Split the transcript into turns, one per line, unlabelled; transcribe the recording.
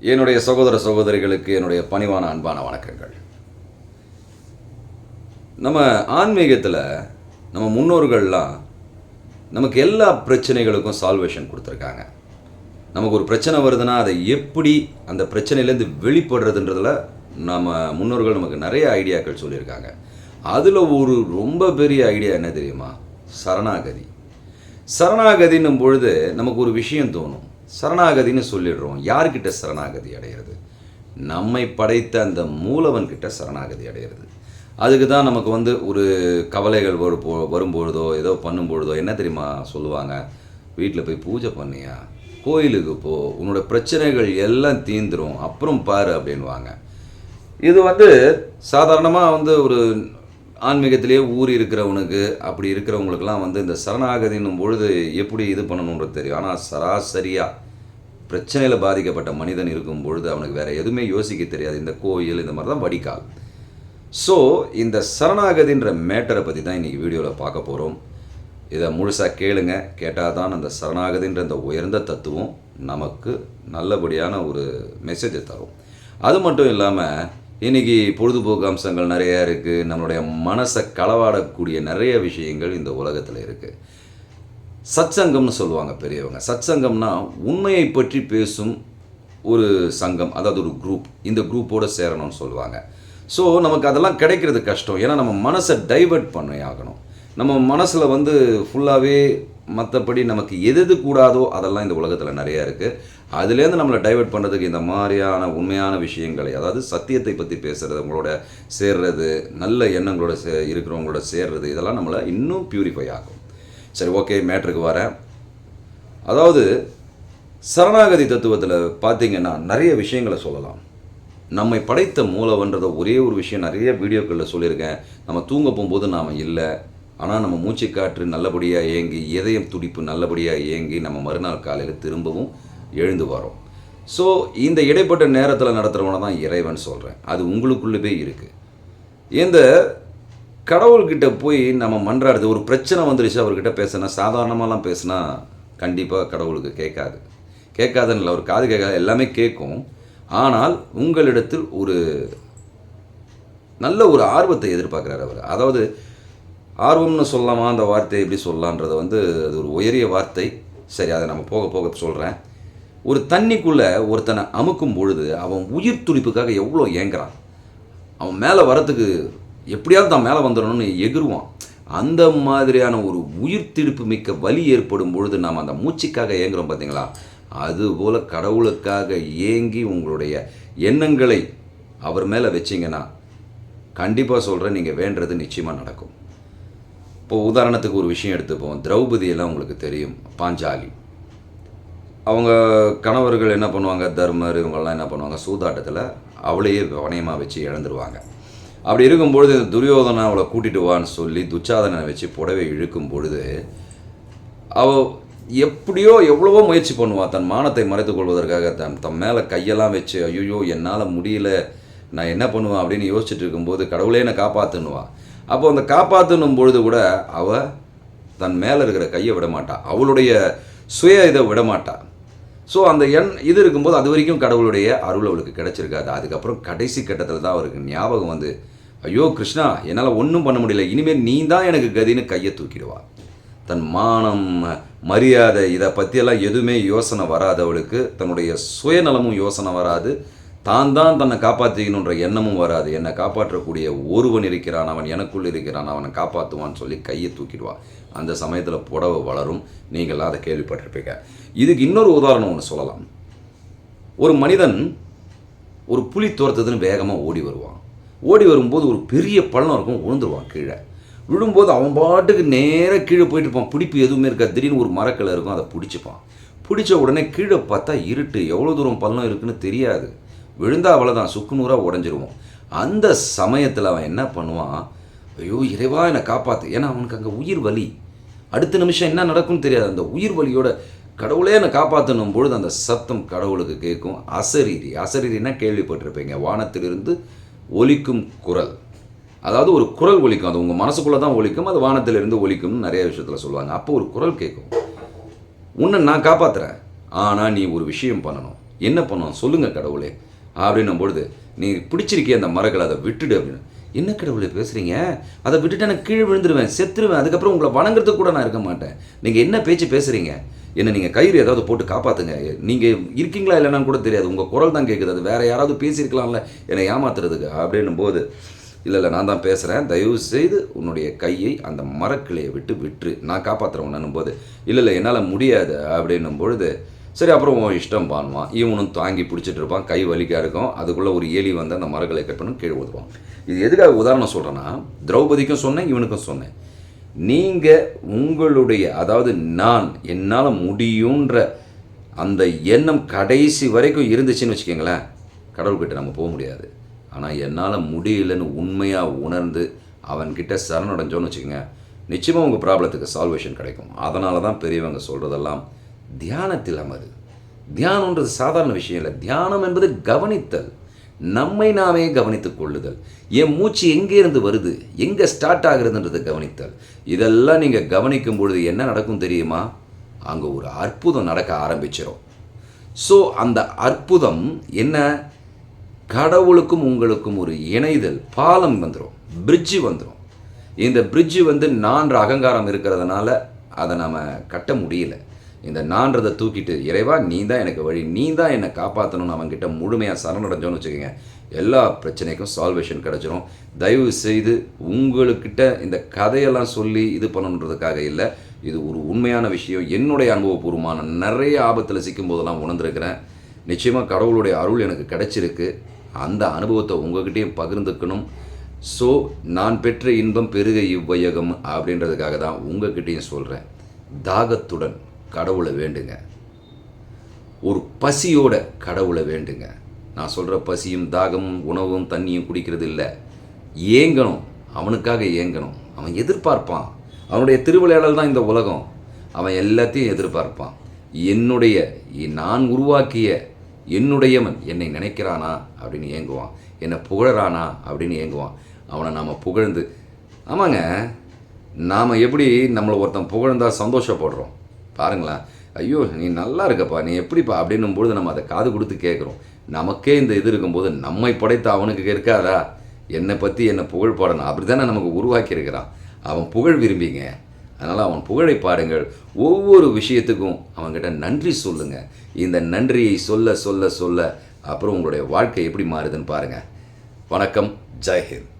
என்னுடைய சகோதர சகோதரிகளுக்கு என்னுடைய பணிவான அன்பான வணக்கங்கள். நம்ம ஆன்மீகத்தில் நம்ம முன்னோர்கள்லாம் நமக்கு எல்லா பிரச்சனைகளுக்கும் சால்வேஷன் கொடுத்துருக்காங்க. நமக்கு ஒரு பிரச்சனை வருதுன்னா அதை எப்படி அந்த பிரச்சனையிலேருந்து வெளிப்படுறதுன்றதுல நம்ம முன்னோர்கள் நமக்கு நிறைய ஐடியாக்கள் சொல்லியிருக்காங்க. அதில் ஒரு ரொம்ப பெரிய ஐடியா என்ன தெரியுமா? சரணாகதி. சரணாகதின்னும் பொழுது நமக்கு ஒரு விஷயம் தோணும். சரணாகதின்னு சொல்லிடுறோம். யார்கிட்ட சரணாகதி அடையிறது? நம்மை படைத்த அந்த மூலவன் கிட்ட சரணாகதி அடையிறது. அதுக்கு தான் நமக்கு வந்து ஒரு கவலைகள் வரும் போ வரும்பொழுதோ ஏதோ பண்ணும்பொழுதோ என்ன தெரியுமா சொல்லுவாங்க? வீட்டில் போய் பூஜை பண்ணியா? கோயிலுக்கு போ. உன்னோட பிரச்சனைகள் எல்லாம் தீந்துரும். அப்புறம் பாரு அப்படின்வாங்க இது வந்து சாதாரணமாக வந்து ஒரு ஆன்மீகத்திலேயே ஊறி இருக்கிறவனுக்கு அப்படி இருக்கிறவங்களுக்கெல்லாம் வந்து இந்த சரணாகதின்னும் பொழுது எப்படி இது பண்ணணுன்றது தெரியும். ஆனால் சராசரியாக பிரச்சனையில் பாதிக்கப்பட்ட மனிதன் இருக்கும் பொழுது அவனுக்கு வேறு எதுவுமே யோசிக்க தெரியாது. இந்த கோயில் இந்த மாதிரி தான் வடிகால். ஸோ இந்த சரணாகதின்ற மேட்டரை பற்றி தான் இன்றைக்கி வீடியோவில் பார்க்க போகிறோம் இதை முழுசாக கேளுங்க. கேட்டால் தான் அந்த சரணாகதின்ற அந்த உயர்ந்த தத்துவம் நமக்கு நல்லபடியான ஒரு மெசேஜை தரும். அது மட்டும் இல்லாமல் இன்றைக்கி பொழுதுபோக்கு அம்சங்கள் நிறையா இருக்குது நம்மளுடைய மனசை களவாடக்கூடிய நிறைய விஷயங்கள் இந்த உலகத்தில் இருக்குது சத்சங்கம்னு சொல்லுவாங்க பெரியவங்க. சத்சங்கம்னா உண்மையை பற்றி பேசும் ஒரு சங்கம் அதாவது ஒரு குரூப் இந்த குரூப்போடு சேரணும்னு சொல்லுவாங்க. ஸோ நமக்கு அதெல்லாம் கிடைக்கிறது கஷ்டம். ஏன்னா நம்ம மனசை டைவர்ட் பண்ணி ஆகணும். நம்ம மனசில் வந்து ஃபுல்லாகவே மற்றபடி நமக்கு எது எது கூடாதோ அதெல்லாம் இந்த உலகத்தில் நிறையா இருக்குது அதுலேருந்து நம்மளை டைவர்ட் பண்ணுறதுக்கு இந்த மாதிரியான உண்மையான விஷயங்களை அதாவது சத்தியத்தை பற்றி பேசுகிறது உங்களோட சேர்றது நல்ல எண்ணங்களோட சே இருக்கிறவங்களோட சேர்றது இதெல்லாம் நம்மளை இன்னும் பியூரிஃபை ஆகும் சரி ஓகே மேட்ருக்கு வரேன் அதாவது சரணாகதி தத்துவத்தில் பார்த்தீங்கன்னா நிறைய விஷயங்களை சொல்லலாம். நம்மை படைத்த மூலவன்றத ஒரே ஒரு விஷயம் நிறைய வீடியோக்களில் சொல்லியிருக்கேன். நம்ம தூங்க போகும்போது நாம் இல்லை. ஆனால் நம்ம மூச்சு காற்று நல்லபடியாக இயங்கி இதயம் துடிப்பு நல்லபடியாக இயங்கி நம்ம மறுநாள் காலையில் திரும்பவும் எழுந்து வரோம். ஸோ இந்த இடைப்பட்ட நேரத்தில் நடத்துகிறவனை தான் இறைவன் சொல்கிறேன் அது உங்களுக்குள்ளவே இருக்குது இந்த கடவுள்கிட்ட போய் நம்ம மன்றாடுது ஒரு பிரச்சனை வந்துருச்சு அவர்கிட்ட பேசினா சாதாரணமாலாம் பேசினா கண்டிப்பாக கடவுளுக்கு கேட்காது. கேட்காதுன்னு இல்லை அவர் காது கேட்காது எல்லாமே கேட்கும். ஆனால் உங்களிடத்தில் ஒரு நல்ல ஒரு ஆர்வத்தை எதிர்பார்க்குறாரு அவர். அதாவது ஆர்வம்னு சொல்லலாமா அந்த வார்த்தையை எப்படி சொல்லலான்றதை வந்து அது ஒரு உயரிய வார்த்தை. சரி அதை நம்ம போக போக சொல்கிறேன் ஒரு தண்ணிக்குள்ளே ஒருத்தனை அமுக்கும் பொழுது அவன் உயிர் துடிப்புக்காக எவ்வளோ ஏங்குறான்? அவன் மேலே வரத்துக்கு எப்படியாவது தான் மேலே வந்துடணும்னு எகிருவான். அந்த மாதிரியான ஒரு உயிர் திடுப்பு மிக்க வலி ஏற்படும் பொழுது நாம் அந்த மூச்சுக்காக ஏங்குறோம் பார்த்தீங்களா? அதுபோல் கடவுளுக்காக ஏங்கி உங்களுடைய எண்ணங்களை அவர் மேலே வச்சிங்கன்னா கண்டிப்பாக சொல்கிறேன் நீங்கள் வேண்டது நிச்சயமாக நடக்கும். இப்போ உதாரணத்துக்கு ஒரு விஷயம் எடுத்துப்போம். திரௌபதியெல்லாம் உங்களுக்கு தெரியும் பாஞ்சாலி. அவங்க கணவர்கள் என்ன பண்ணுவாங்க? தர்மர் இவங்கெல்லாம் என்ன பண்ணுவாங்க? சூதாட்டத்தில் அவளையே வணையமாக வச்சு இழந்துருவாங்க. அப்படி இருக்கும்பொழுது இந்த துரியோதனை அவளை கூட்டிட்டு வான்னு சொல்லி துச்சாதனை வச்சு புடவை இழுக்கும் பொழுது அவ எப்படியோ எவ்வளவோ முயற்சி பண்ணுவாள் தன் மானத்தை மறைத்து கொள்வதற்காக தன் தன் மேலே கையெல்லாம் வச்சு ஐயோ என்னால் முடியல. நான் என்ன பண்ணுவேன்? அப்படின்னு யோசிச்சுட்டு இருக்கும்போது கடவுளே என்னை காப்பாற்றுன்னுவான் அப்போ அந்த காப்பாற்றணும் பொழுது கூட அவள் தன் மேலே இருக்கிற கையை விட அவளுடைய சுய இதை விட ஸோ அந்த எண் இது இருக்கும்போது அது வரைக்கும் கடவுளுடைய அருள் அவளுக்கு கிடைச்சிருக்காது. அதுக்கப்புறம் கடைசி கட்டத்தில் தான் அவருக்கு ஞாபகம் வந்து ஐயோ கிருஷ்ணா என்னால் ஒன்றும் பண்ண முடியல. இனிமேல் நீ தான் எனக்கு கதின்னு கையை தூக்கிடுவா. தன் மானம் மரியாதை இதை பற்றியெல்லாம் எதுவுமே யோசனை வராது அவளுக்கு. தன்னுடைய சுயநலமும் யோசனை வராது. தான் தான் தன்னை காப்பாற்றிக்கணுன்ற எண்ணமும் வராது. என்னை காப்பாற்றக்கூடிய ஒருவன் இருக்கிறான் அவன் எனக்குள் இருக்கிறான் அவனை காப்பாற்றுவான்னு சொல்லி கையை தூக்கிடுவான் அந்த சமயத்தில் புடவை வளரும். நீங்களாம் அதை கேள்விப்பட்டிருப்பீங்க. இதுக்கு இன்னொரு உதாரணம் ஒன்று சொல்லலாம். ஒரு மனிதன் ஒரு புலி துரத்துதுன்னு வேகமாக ஓடி வருவான். ஓடி வரும்போது ஒரு பெரிய பள்ளம் இருக்கும் விழுந்துருவான் கீழே. விழும்போது அவன் பாட்டுக்கு நேராக கீழே போயிட்டு இருப்பான். பிடிப்பு எதுவுமே இருக்காது. திடீர்னு ஒரு மரக்கிளை இருக்கும் அதை பிடிச்சிப்பான். பிடிச்ச உடனே கீழே பார்த்தா இருட்டு. எவ்வளோ தூரம் பள்ளம் இருக்குன்னு தெரியாது. விழுந்தா அவ்வளோதான் சுக்கு நூறாக உடஞ்சிருவோம். அந்த சமயத்தில் அவன் என்ன பண்ணுவான்? ஐயோ இறைவா என்னை காப்பாற்று ஏன்னா அவனுக்கு அங்கே உயிர் வலி. அடுத்த நிமிஷம் என்ன நடக்கும்னு தெரியாது. அந்த உயிர் வலியோட கடவுளே என்னை காப்பாற்றணும் பொழுது அந்த சத்தம் கடவுளுக்கு கேட்கும். அசரீரி. அசரீரின்னா கேள்விப்பட்டிருப்பீங்க? வானத்திலிருந்து ஒலிக்கும் குரல். அதாவது ஒரு குரல் ஒலிக்கும். அது உங்கள் மனசுக்குள்ளே தான் ஒலிக்கும். அது வானத்திலிருந்து ஒலிக்கும்னு நிறைய விஷயத்தில் சொல்லுவாங்க. அப்போ ஒரு குரல் கேட்கும். உன்னை நான் காப்பாற்றுறேன் ஆனால் நீ ஒரு விஷயம் பண்ணணும். என்ன பண்ணணும்? சொல்லுங்கள் கடவுளே. அப்படின்னும் பொழுது நீ பிடிச்சிருக்கே அந்த மரங்களை அதை விட்டுடு அப்படின்னு. என்ன கடவுளை பேசுகிறீங்க அதை விட்டுட்டு நான் கீழே விழுந்துருவேன் செத்துருவேன். அதுக்கப்புறம் உங்களை வணங்குறதுக்கு கூட நான் இருக்க மாட்டேன். நீங்கள் என்ன பேச்சு பேசுகிறீங்க என்ன நீங்கள் கயிறு ஏதாவது போட்டு காப்பாற்றுங்க நீங்கள் இருக்கீங்களா இல்லைன்னு கூட தெரியாது. உங்கள் குரல் தான் கேட்குது அது வேறு யாராவது பேசியிருக்கலாம்ல. என்னை ஏமாத்துறதுக்கு. அப்படின்னும் போது இல்லை இல்லை நான் தான் பேசுகிறேன் தயவு செய்து உன்னுடைய கையை அந்த மரக்கிளையை விட்டு விட்டுரு. நான் காப்பாற்றுறேன் போது இல்லை இல்லை என்னால் முடியாது. அப்படின்னும் பொழுது சரி அப்புறம் உன் இஷ்டம் பான்வான் இவனும் தாங்கி பிடிச்சிட்டு இருப்பான் கை வலிக்காக இருக்கும். அதுக்குள்ளே ஒரு ஏலி வந்து அந்த மரங்களை கட் பண்ணி கீழே ஊதுவான். இது எதுக்காக உதாரணம் சொல்கிறேன்னா திரௌபதிக்கும் சொன்னேன் இவனுக்கும் சொன்னேன். நீங்கள் உங்களுடைய அதாவது நான் என்னால் முடியுன்ற அந்த எண்ணம் கடைசி வரைக்கும் இருந்துச்சுன்னு வச்சுக்கோங்களேன் கடவுள்கிட்ட நம்ம போக முடியாது. ஆனால் என்னால் முடியலன்னு உண்மையாக உணர்ந்து அவன்கிட்ட சரணடைஞ்சோன்னு வச்சுக்கோங்க நிச்சயமாக உங்கள் ப்ராப்ளத்துக்கு சால்வேஷன் கிடைக்கும். அதனால தான் பெரியவங்க சொல்கிறதெல்லாம் தியானத்தில் அமரு. தியானம்ன்றது சாதாரண விஷயம் இல்லை. தியானம் என்பது கவனித்தல். நம்மை நாமே கவனித்துக் கொள்ளுதல். என் மூச்சு எங்கே இருந்து வருது? எங்கே ஸ்டார்ட் ஆகுறதுன்றதை கவனித்தல். இதெல்லாம் நீங்கள் கவனிக்கும் பொழுது என்ன நடக்கும் தெரியுமா? அங்கே ஒரு அற்புதம் நடக்க ஆரம்பிச்சிடும் ஸோ அந்த அற்புதம் என்ன? கடவுளுக்கும் உங்களுக்கும் ஒரு இணைதல். பாலம் வந்துடும் பிரிட்ஜு வந்துடும் இந்த பிரிட்ஜு வந்து நான்கு அகங்காரம் இருக்கிறதுனால அதை நம்ம கட்ட முடியல. இந்த நான்றதை தூக்கிட்டு இறைவா நீ தான் எனக்கு வழி நீ தான் என்னை காப்பாற்றணும்னு அவன்கிட்ட முழுமையாக சரணடைஞ்சோன்னு வச்சுக்கோங்க. எல்லா பிரச்சனைக்கும் சால்வேஷன் கிடச்சிரும். தயவு செய்து உங்களுக்கிட்ட இந்த கதையெல்லாம் சொல்லி இது பண்ணணுன்றதுக்காக இல்லை. இது ஒரு உண்மையான விஷயம். என்னுடைய அனுபவபூர்வமான நிறைய ஆபத்தில் சிக்கும் போதெல்லாம் உணர்ந்திருக்கிறேன். நிச்சயமாக கடவுளுடைய அருள் எனக்கு கிடைச்சிருக்கு. அந்த அனுபவத்தை உங்ககிட்டயும் பகிர்ந்துக்கணும். ஸோ நான் பெற்ற இன்பம் பெருக இவ்வையகம் அப்படின்றதுக்காக தான் உங்ககிட்டயும் சொல்கிறேன் தாகத்துடன் கடவுளை வேண்டுங்க. ஒரு பசியோட கடவுளை வேண்டுங்க. நான் சொல்கிற பசியும் தாகமும் உணவும் தண்ணியும் குடிக்கிறது இல்லை. ஏங்கணும். அவனுக்காக ஏங்கணும். அவன் எதிர்பார்ப்பான். அவனுடைய திருவிளையாடல் தான் இந்த உலகம். அவன் எல்லாத்தையும் எதிர்பார்ப்பான். என்னுடைய நான் உருவாக்கிய என்னுடையவன் என்னை நினைக்கிறானா அப்படின்னு ஏங்குவான். என்னை புகழறானா அப்படின்னு ஏங்குவான். அவனை நாம் புகழ்ந்து ஆமாங்க நாம் எப்படி நம்மளை ஒருத்தன் புகழ்ந்தால் சந்தோஷப்படுறோம்? பாருங்களேன். ஐயோ நீ நல்லா இருக்கப்பா நீ எப்படிப்பா அப்படின்னும் பொழுது நம்ம அதை காது கொடுத்து கேட்குறோம். நமக்கே இந்த இது இருக்கும்போது நம்மை படைத்த அவனுக்கு இருக்காதா என்னை பற்றி என்னை புகழ் பாடணும்? அப்படி தானே நமக்கு உருவாக்கியிருக்கிறான் அவன் புகழ் விரும்பிங்க. அதனால் அவன் புகழை பாடுங்கள். ஒவ்வொரு விஷயத்துக்கும் அவன்கிட்ட நன்றி சொல்லுங்கள் இந்த நன்றியை சொல்ல சொல்ல சொல்ல அப்புறம் உங்களுடைய வாழ்க்கை எப்படி மாறுதுன்னு பாருங்கள் வணக்கம். ஜெய்ஹிந்த்